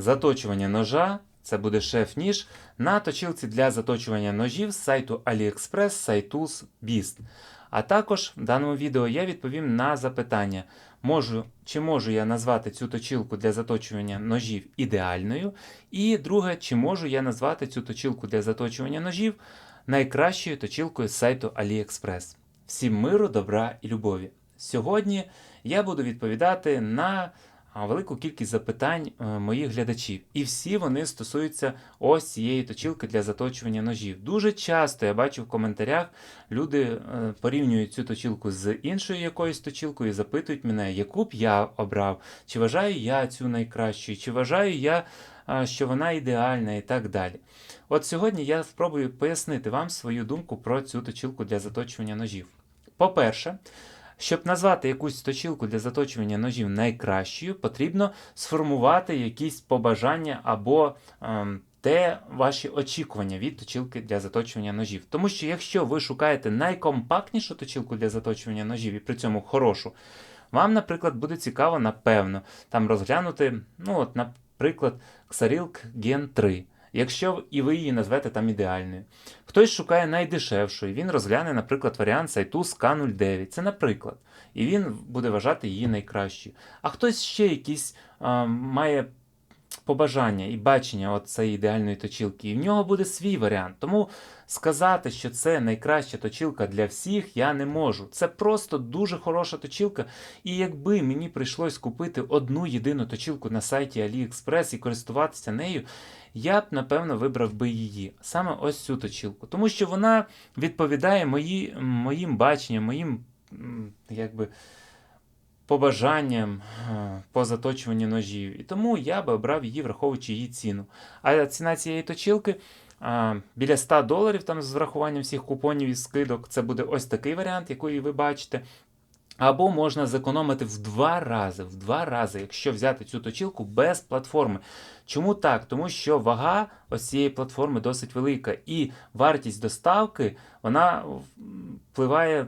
заточування ножа. Це буде шеф-ніж на точилці для заточування ножів з сайту AliExpress Saitus Beast. А також в даному відео я відповім на запитання, можу, чи можу я назвати цю точилку для заточування ножів ідеальною. І друге, чи можу я назвати цю точилку для заточування ножів найкращою точилкою з сайту AliExpress. Всім миру, добра і любові. Сьогодні я буду відповідати на велику кількість запитань е, моїх глядачів. І всі вони стосуються ось цієї точилки для заточування ножів. Дуже часто я бачу в коментарях, люди е, порівнюють цю точилку з іншою якоюсь точилкою і запитують мене, яку б я обрав, чи вважаю я цю найкращою, чи вважаю я, що вона ідеальна і так далі. От сьогодні я спробую пояснити вам свою думку про цю точилку для заточування ножів. По-перше, щоб назвати якусь точилку для заточування ножів найкращою, потрібно сформувати якісь побажання або ем, те ваші очікування від точилки для заточування ножів. Тому що якщо ви шукаєте найкомпактнішу точилку для заточування ножів і при цьому хорошу, вам, наприклад, буде цікаво, напевно, там розглянути, ну от, наприклад, Xarilk Gen 3. Якщо і ви її назвете там ідеальною. Хтось шукає найдешевшу, і він розгляне, наприклад, варіант сайту з К09. Це наприклад. І він буде вважати її найкращою. А хтось ще якісь а, має побажання і бачення цієї ідеальної точилки, і в нього буде свій варіант. Тому сказати, що це найкраща точилка для всіх, я не можу. Це просто дуже хороша точилка. І якби мені прийшлось купити одну єдину точилку на сайті AliExpress і користуватися нею, я б напевно вибрав би її, саме ось цю точилку. Тому що вона відповідає мої, моїм баченням, моїм якби, побажанням е, по заточуванню ножів. І тому я би обрав її, враховуючи її ціну. А ціна цієї точилки. а, Біля 100 доларів там з врахуванням всіх купонів і скидок. Це буде ось такий варіант, який ви бачите. Або можна зекономити в два рази, в два рази, якщо взяти цю точилку без платформи. Чому так? Тому що вага ось цієї платформи досить велика, і вартість доставки вона впливає.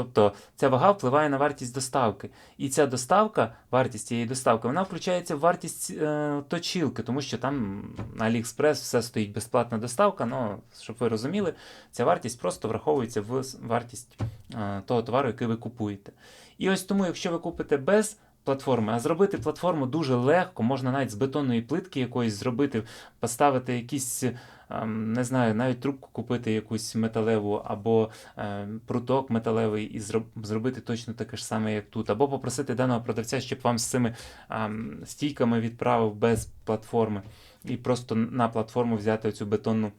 Тобто ця вага впливає на вартість доставки. І ця доставка, вартість цієї доставки, вона включається в вартість е, точилки, тому що там на AliExpress все стоїть безплатна доставка. Ну, щоб ви розуміли, ця вартість просто враховується в вартість е, того товару, який ви купуєте. І ось тому, якщо ви купите без платформи, а зробити платформу дуже легко, можна навіть з бетонної плитки якоїсь зробити, поставити якісь. Ем, Не знаю, навіть трубку купити якусь металеву, або е, пруток металевий і зробити точно таке ж саме, як тут, або попросити даного продавця, щоб вам з цими ем, стійками відправив без платформи, і просто на платформу взяти оцю бетонну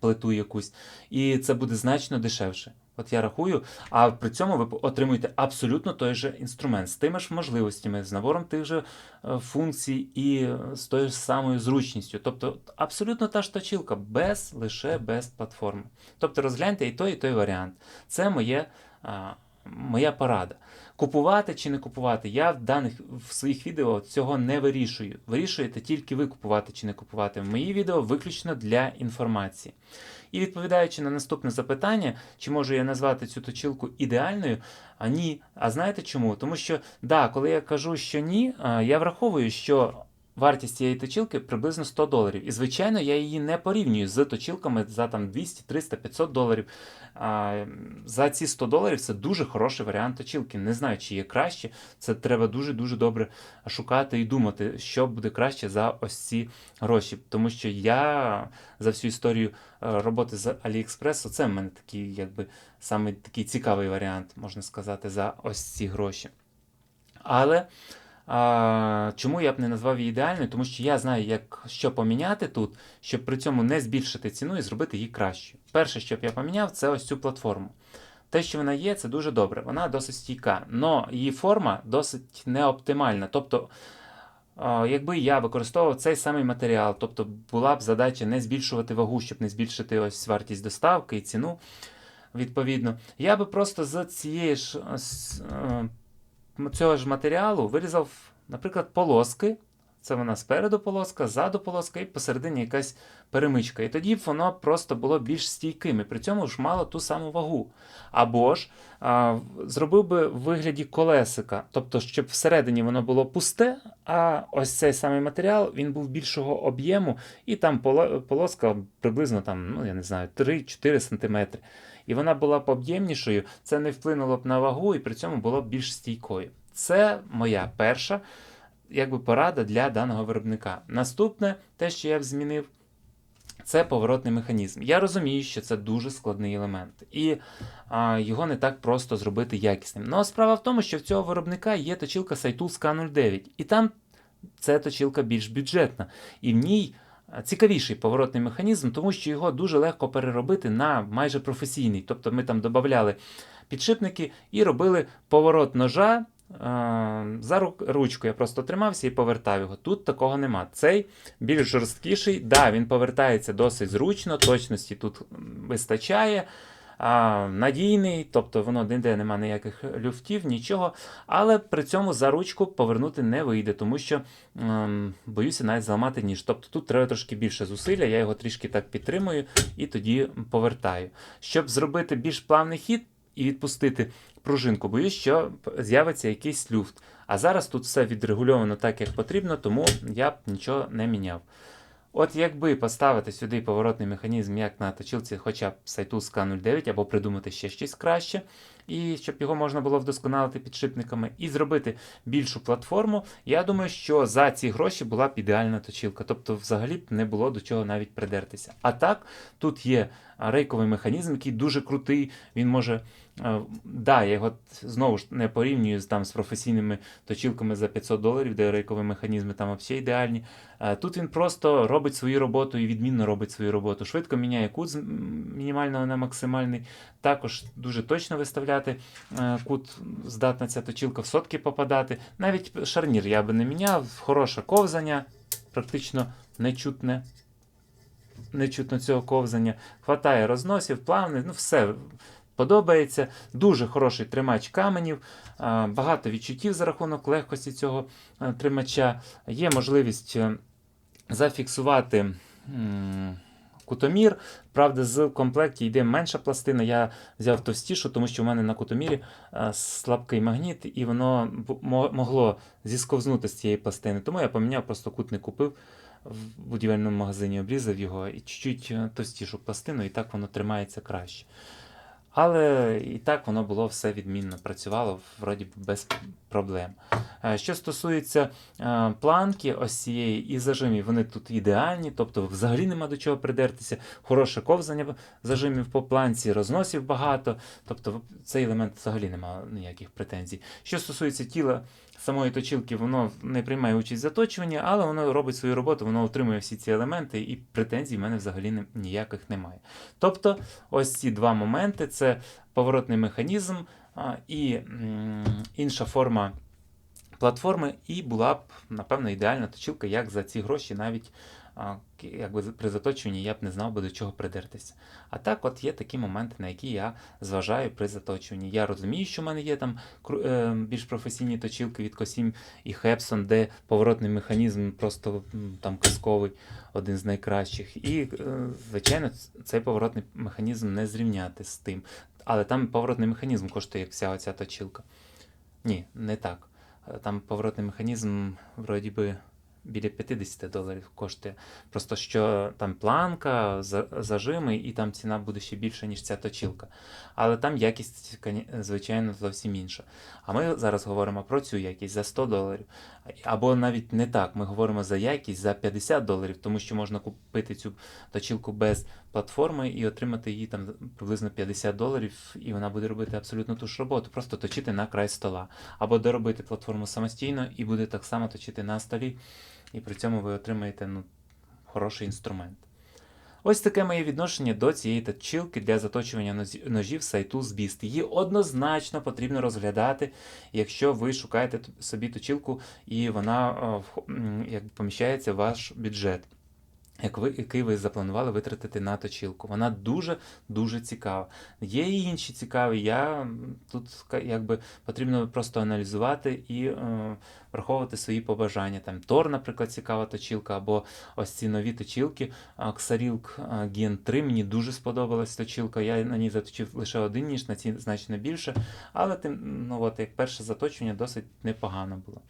плиту якусь. І це буде значно дешевше. От я рахую, а при цьому ви отримуєте абсолютно той же інструмент з тими ж можливостями, з набором тих же е, функцій і е, з тою ж самою зручністю. Тобто абсолютно та ж точилка, без лише без платформи. Тобто розгляньте і той, і той варіант. Це моє, моя порада. Купувати чи не купувати, я в даних в своїх відео цього не вирішую. Вирішуєте тільки ви купувати чи не купувати. Мої відео виключно для інформації. І відповідаючи на наступне запитання, чи можу я назвати цю точилку ідеальною? А ні. А знаєте чому? Тому що, да, коли я кажу, що ні, я враховую, що. Вартість цієї точилки приблизно 100 доларів. І, звичайно, я її не порівнюю з точилками за там 200, 300, 500 доларів. А, за ці 100 доларів це дуже хороший варіант точилки. Не знаю, чи є краще. Це треба дуже-дуже добре шукати і думати, що буде краще за ось ці гроші. Тому що я за всю історію е, роботи з AliExpress, це в мене такий, якби, саме такий цікавий варіант, можна сказати, за ось ці гроші. Але. А, чому я б не назвав її ідеальною? Тому що я знаю, як що поміняти тут, щоб при цьому не збільшити ціну і зробити її кращою. Перше, що б я поміняв, це ось цю платформу. Те, що вона є, це дуже добре. Вона досить стійка, але її форма досить неоптимальна. Тобто, якби я використовував цей самий матеріал, тобто була б задача не збільшувати вагу, щоб не збільшити ось вартість доставки і ціну. Відповідно, я би просто з цієї ж з, е, цього ж матеріалу вирізав, наприклад, полоски. Це вона спереду полоска, ззаду полоска і посередині якась перемичка. І тоді б воно просто було більш стійким, і при цьому ж мало ту саму вагу. Або ж а, зробив би в вигляді колесика, тобто, щоб всередині воно було пусте, а ось цей самий матеріал він був більшого об'єму, і там полоска приблизно там, ну я не знаю, 3-4 см. І вона була б об'ємнішою, це не вплинуло б на вагу, і при цьому було б більш стійкою. Це моя перша якби порада для даного виробника. Наступне, те, що я б змінив, це поворотний механізм. Я розумію, що це дуже складний елемент, і а, його не так просто зробити якісним. Ну, а справа в тому, що в цього виробника є точилка Saitul K09, і там ця точилка більш бюджетна, і в ній цікавіший поворотний механізм, тому що його дуже легко переробити на майже професійний. Тобто ми там додавали підшипники і робили поворот ножа. Е, За ручку я просто тримався і повертав його. Тут такого нема. Цей більш жорсткіший. Да, він повертається досить зручно, точності тут вистачає. А, надійний, тобто воно ніде нема ніяких люфтів, нічого. Але при цьому за ручку повернути не вийде, тому що ем, боюся навіть зламати ніж. Тобто тут треба трошки більше зусилля, я його трішки так підтримую і тоді повертаю. Щоб зробити більш плавний хід і відпустити пружинку, боюсь, що з'явиться якийсь люфт. А зараз тут все відрегульовано так, як потрібно, тому я б нічого не міняв. От якби поставити сюди поворотний механізм, як на точилці, хоча б сайту K09, або придумати ще щось краще, і щоб його можна було вдосконалити підшипниками, і зробити більшу платформу, я думаю, що за ці гроші була б ідеальна точилка. Тобто, взагалі б не було до чого навіть придертися. А так, тут є рейковий механізм, який дуже крутий. Він може. Е, Да, я його знову ж не порівнюю з там з професійними точилками за 500 доларів, де рейкові механізми там взагалі ідеальні. Е, Тут він просто робить свою роботу і відмінно робить свою роботу. Швидко міняє кут з мінімального на максимальний. Також дуже точно виставляти е, кут, здатна ця точилка в сотки попадати. Навіть шарнір я би не міняв, хороше ковзання, практично нечутне. Нечутно цього ковзання. Хватає розносів, плавний, ну все подобається. Дуже хороший тримач каменів, багато відчуттів за рахунок легкості цього е, тримача. Є можливість е, зафіксувати кутомір. Правда, з комплекті йде менша пластина. Я взяв товстішу, тому що в мене на кутомірі е, слабкий магніт, і воно могло зісковзнути з цієї пластини. Тому я поміняв, просто кут не купив. В будівельному магазині обрізав його і чуть-чуть товстішу пластину, і так воно тримається краще. Але і так воно було все відмінно, працювало вроді без проблем. Е, Що стосується е, планки ось цієї і зажимів, вони тут ідеальні, тобто взагалі нема до чого придертися. Хороше ковзання зажимів по планці, розносів багато. Тобто цей елемент взагалі немає ніяких претензій. Що стосується тіла самої точилки, воно не приймає участь в заточуванні, але воно робить свою роботу, воно отримує всі ці елементи, і претензій в мене взагалі ніяких немає. Тобто, ось ці два моменти: це поворотний механізм і інша форма платформи, і була б, напевно, ідеальна точилка, як за ці гроші навіть. Якби при заточуванні я б не знав би до чого придертися. А так, от є такі моменти, на які я зважаю при заточуванні. Я розумію, що в мене є там е, більш професійні точилки від Косім і Хепсон, де поворотний механізм просто там казковий, один з найкращих. І, е, звичайно, цей поворотний механізм не зрівняти з тим. Але там поворотний механізм коштує як вся оця точилка. Ні, не так. Е, Там поворотний механізм, вроді би, біля 50 доларів коштує. Просто що там планка, за- зажими, і там ціна буде ще більша, ніж ця точилка. Але там якість, звичайно, зовсім інша. А ми зараз говоримо про цю якість за 100 доларів. Або навіть не так. Ми говоримо за якість за 50 доларів, тому що можна купити цю точилку без платформи і отримати її там приблизно 50 доларів, і вона буде робити абсолютно ту ж роботу, просто точити на край стола. Або доробити платформу самостійно і буде так само точити на столі, і при цьому ви отримаєте ну, хороший інструмент. Ось таке моє відношення до цієї точилки для заточування ножів сайту з біст. Її однозначно потрібно розглядати, якщо ви шукаєте собі точилку і вона як поміщається в ваш бюджет. Як ви, який ви запланували витратити на точилку. Вона дуже дуже цікава. Є і інші цікаві. Я тут якби потрібно просто аналізувати і е, враховувати свої побажання. Там Тор, наприклад, цікава точилка, або ось ці нові а, Xarilk а, Gen 3 мені дуже сподобалась точилка. Я на ній заточив лише один ніж, на цій значно більше. Але тим, ну, от, як перше заточування досить непогано було.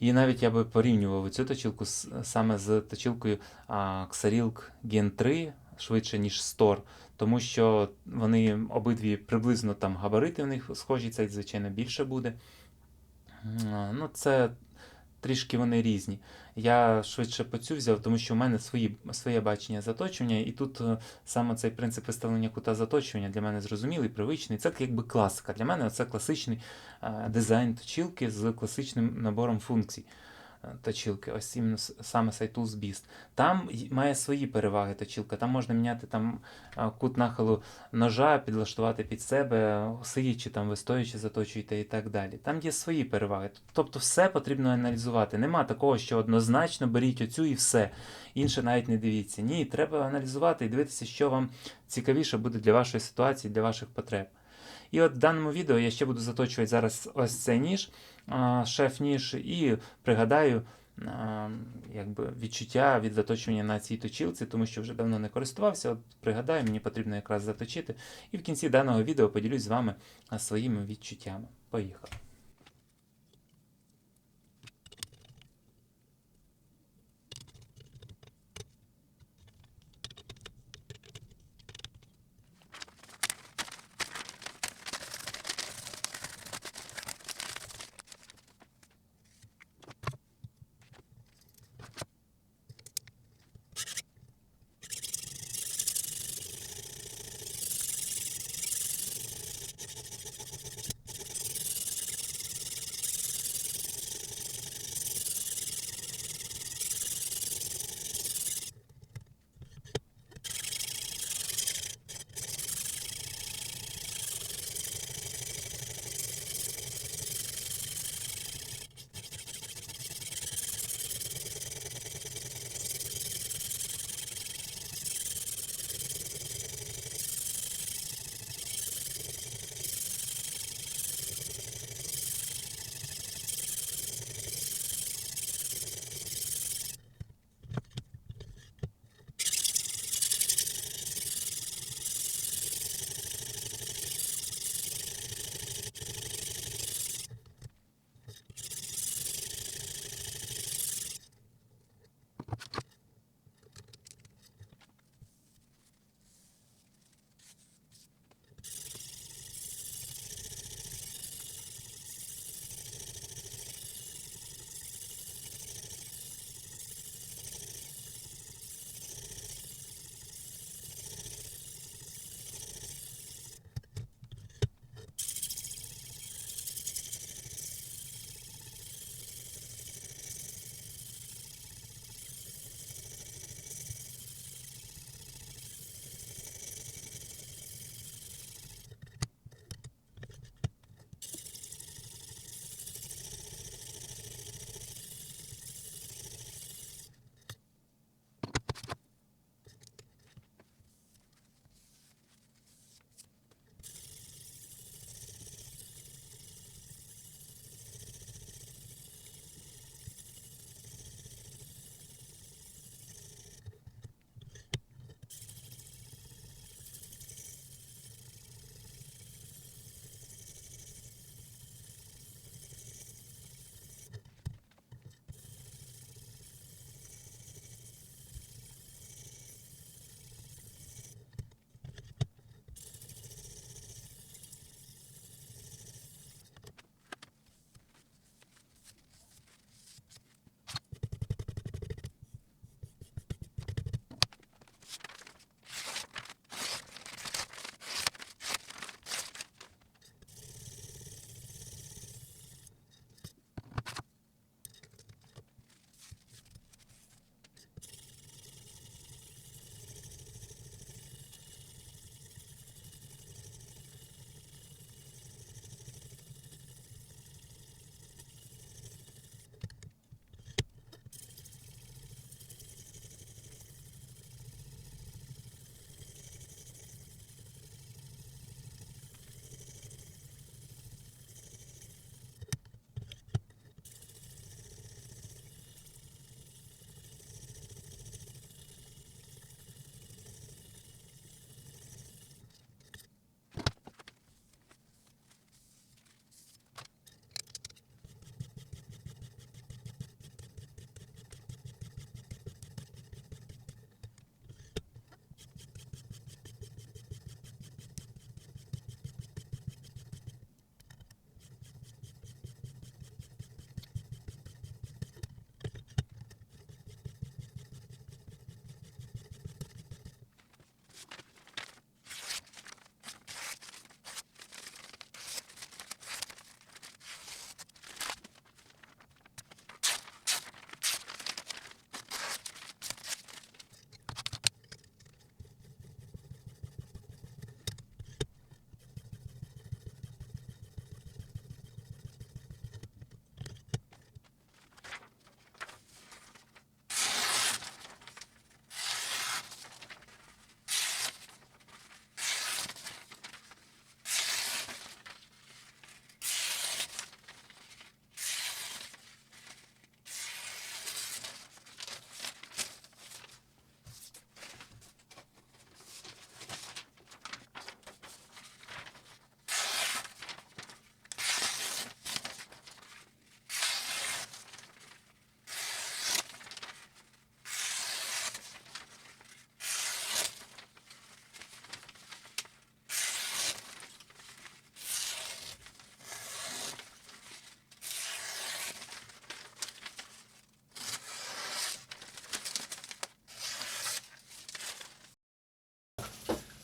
І навіть я би порівнював цю точилку саме з точилкою Xarilk Gen 3 швидше, ніж Store, тому що вони обидві приблизно там габарити в них схожі, цей, звичайно, більше буде. Ну, це трішки вони різні. Я швидше по цю взяв, тому що в мене свої, своє бачення заточування, і тут е, саме цей принцип виставлення кута заточування для мене зрозумілий, привичний. Це якби класика. Для мене це класичний е, дизайн точілки з класичним набором функцій. Точилки, ось іменно саме Cytools Beast. Там має свої переваги точилка. Там можна міняти там кут нахилу ножа, підлаштувати під себе, сидячи там, ви стоячи, заточуєте і так далі. Там є свої переваги. Тобто все потрібно аналізувати. Нема такого, що однозначно беріть оцю і все. Інше навіть не дивіться. Ні, треба аналізувати і дивитися, що вам цікавіше буде для вашої ситуації, для ваших потреб. І от в даному відео я ще буду заточувати зараз ось цей ніж, а, шеф-ніж, і пригадаю якби, відчуття від заточування на цій точилці, тому що вже давно не користувався. От пригадаю, мені потрібно якраз заточити. І в кінці даного відео поділюсь з вами своїми відчуттями. Поїхали.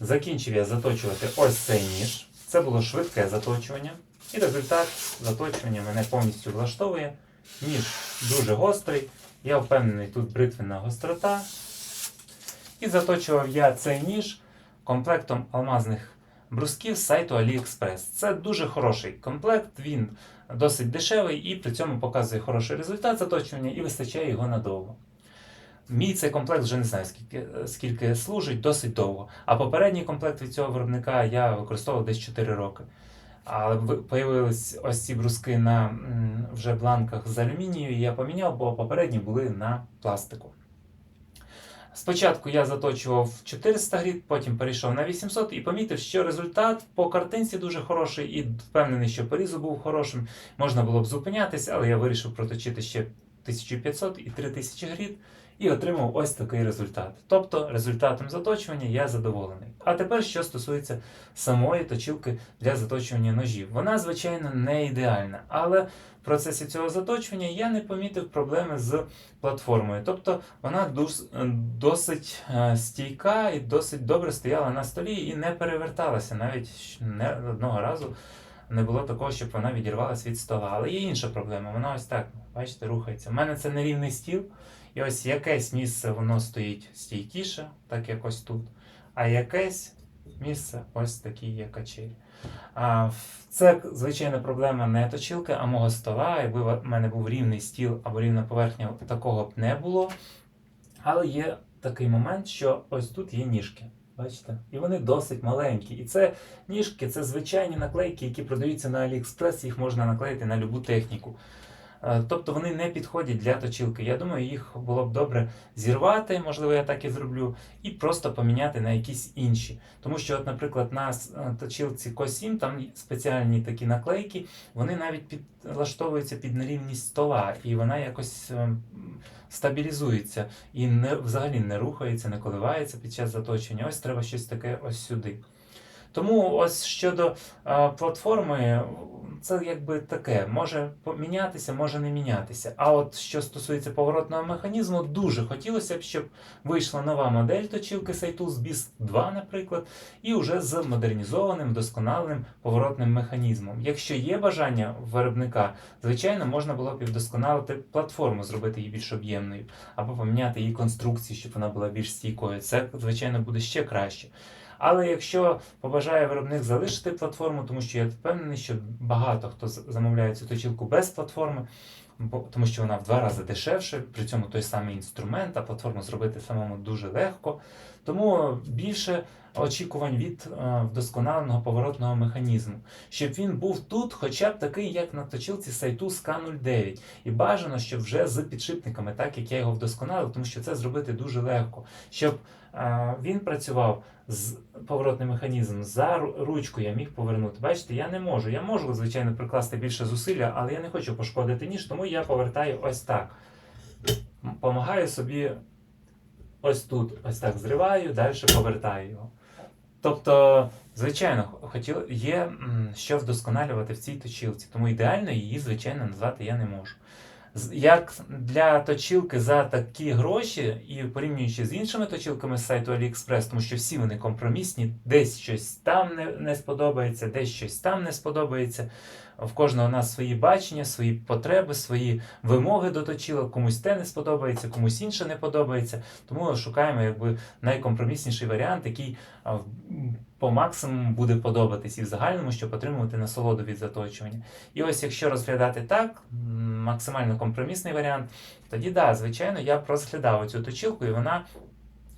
Закінчив я заточувати ось цей ніж. Це було швидке заточування. І результат заточування мене повністю влаштовує. Ніж дуже гострий. Я впевнений, тут бритвенна гострота. І заточував я цей ніж комплектом алмазних брусків з сайту AliExpress. Це дуже хороший комплект, він досить дешевий і при цьому показує хороший результат заточування і вистачає його надовго. Мій цей комплект вже не знаю, скільки, скільки служить, досить довго. А попередній комплект від цього виробника я використовував десь 4 роки. А ви- появились ось ці бруски на вже бланках з алюмінію, і я поміняв, бо попередні були на пластику. Спочатку я заточував 400 гріт, потім перейшов на 800 і помітив, що результат по картинці дуже хороший і впевнений, що порізу був хорошим. Можна було б зупинятися, але я вирішив проточити ще 1500 і 3000 гріт і отримав ось такий результат. Тобто результатом заточування я задоволений. А тепер що стосується самої точилки для заточування ножів. Вона, звичайно, не ідеальна, але в процесі цього заточування я не помітив проблеми з платформою. Тобто вона досить е, стійка і досить добре стояла на столі і не переверталася навіть не одного разу. Не було такого, щоб вона відірвалася від стола. Але є інша проблема. Вона ось так, бачите, рухається. У мене це нерівний стіл, і ось якесь місце воно стоїть стійкіше, так як ось тут, а якесь місце ось такі є качелі. А, це, звичайно, проблема не точилки, а мого стола. Якби в мене був рівний стіл або рівна поверхня, такого б не було. Але є такий момент, що ось тут є ніжки. Бачите? І вони досить маленькі. І це ніжки це звичайні наклейки, які продаються на AliExpress, їх можна наклеїти на любу техніку. Е, Тобто вони не підходять для точилки. Я думаю, їх було б добре зірвати, можливо, я так і зроблю, і просто поміняти на якісь інші. Тому що, от, наприклад, на е, точилці Ко7 там спеціальні такі наклейки, вони навіть підлаштовуються під нерівність стола, і вона якось е, стабілізується і не, взагалі не рухається, не коливається під час заточення. Ось треба щось таке ось сюди. Тому ось щодо е, платформи, це якби таке, може помінятися, може не мінятися. А от що стосується поворотного механізму, дуже хотілося б, щоб вийшла нова модель точилки Saitus BIS 2, наприклад, і вже з модернізованим, вдосконаленим поворотним механізмом. Якщо є бажання виробника, звичайно, можна було б і вдосконалити платформу, зробити її більш об'ємною, або поміняти її конструкцію, щоб вона була більш стійкою. Це, звичайно, буде ще краще. Але якщо побажає виробник залишити платформу, тому що я впевнений, що багато хто замовляє цю точилку без платформи, бо тому що вона в два рази дешевше, при цьому той самий інструмент, а платформу зробити самому дуже легко. Тому більше очікувань від е, вдосконаленого поворотного механізму, щоб він був тут, хоча б такий, як на точилці Saitus K09. І бажано, щоб вже з підшипниками, так як я його вдосконалив, тому що це зробити дуже легко. Щоб е, він працював з поворотний механізм за ручку я міг повернути. Бачите, я не можу. Я можу, звичайно, прикласти більше зусилля, але я не хочу пошкодити ніж, тому я повертаю ось так. Помагаю собі ось тут, ось так зриваю, далі повертаю його. Тобто, звичайно, хотіл, є що вдосконалювати в цій точилці, тому ідеально її, звичайно, назвати я не можу. Як для точилки за такі гроші, і порівнюючи з іншими точилками з сайту AliExpress, тому що всі вони компромісні, десь щось там не, не сподобається, десь щось там не сподобається. В кожного у нас свої бачення, свої потреби, свої вимоги до точилок. Комусь те не сподобається, комусь інше не подобається. Тому шукаємо якби найкомпромісніший варіант, який по максимуму буде подобатись і в загальному, щоб отримувати насолоду від заточування. І ось якщо розглядати так, максимально компромісний варіант, тоді да, звичайно, я б розглядав цю точилку, і вона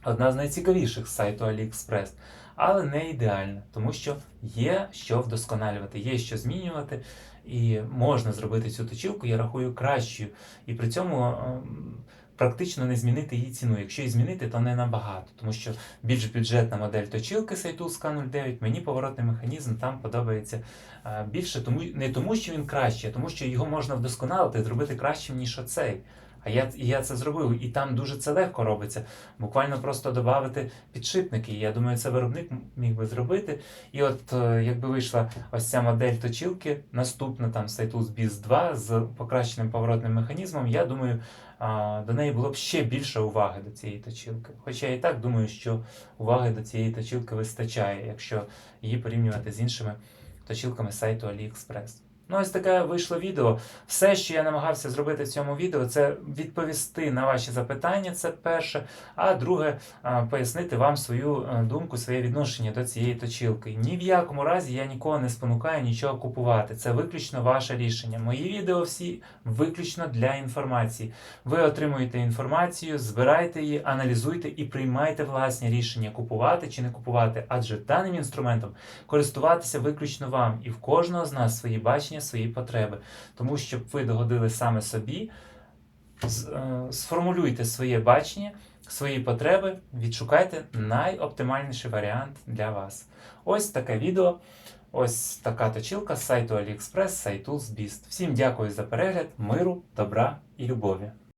одна з найцікавіших з сайту AliExpress, але не ідеальна, тому що є що вдосконалювати, є що змінювати, і можна зробити цю точилку, я рахую, кращою. І при цьому ем, практично не змінити її ціну. Якщо і змінити, то не набагато, тому що більш бюджетна модель точилки Saitus K09, мені поворотний механізм там подобається е, більше, тому не тому, що він кращий, а тому, що його можна вдосконалити, зробити кращим, ніж оцей. А я, і я це зробив, і там дуже це легко робиться. Буквально просто додати підшипники. Я думаю, це виробник міг би зробити. І от е, якби вийшла ось ця модель точилки, наступна там Сайtus Biz 2 з покращеним поворотним механізмом, я думаю, до неї було б ще більше уваги до цієї точилки. Хоча я і так думаю, що уваги до цієї точилки вистачає, якщо її порівнювати з іншими точилками з сайту AliExpress. Ну, ось таке вийшло відео. Все, що я намагався зробити в цьому відео, це відповісти на ваші запитання. Це перше. А друге, пояснити вам свою е, думку, своє відношення до цієї точилки. Ні в якому разі я нікого не спонукаю нічого купувати. Це виключно ваше рішення. Мої відео всі виключно для інформації. Ви отримуєте інформацію, збирайте її, аналізуйте і приймайте власні рішення, купувати чи не купувати, адже даним інструментом користуватися виключно вам, і в кожного з нас свої бачення, свої потреби. Тому щоб ви догодили саме собі, е, сформулюйте своє бачення, свої потреби, відшукайте найоптимальніший варіант для вас. Ось таке відео. Ось така точилка з сайту AliExpress, сайту Beast. Всім дякую за перегляд, миру, добра і любові.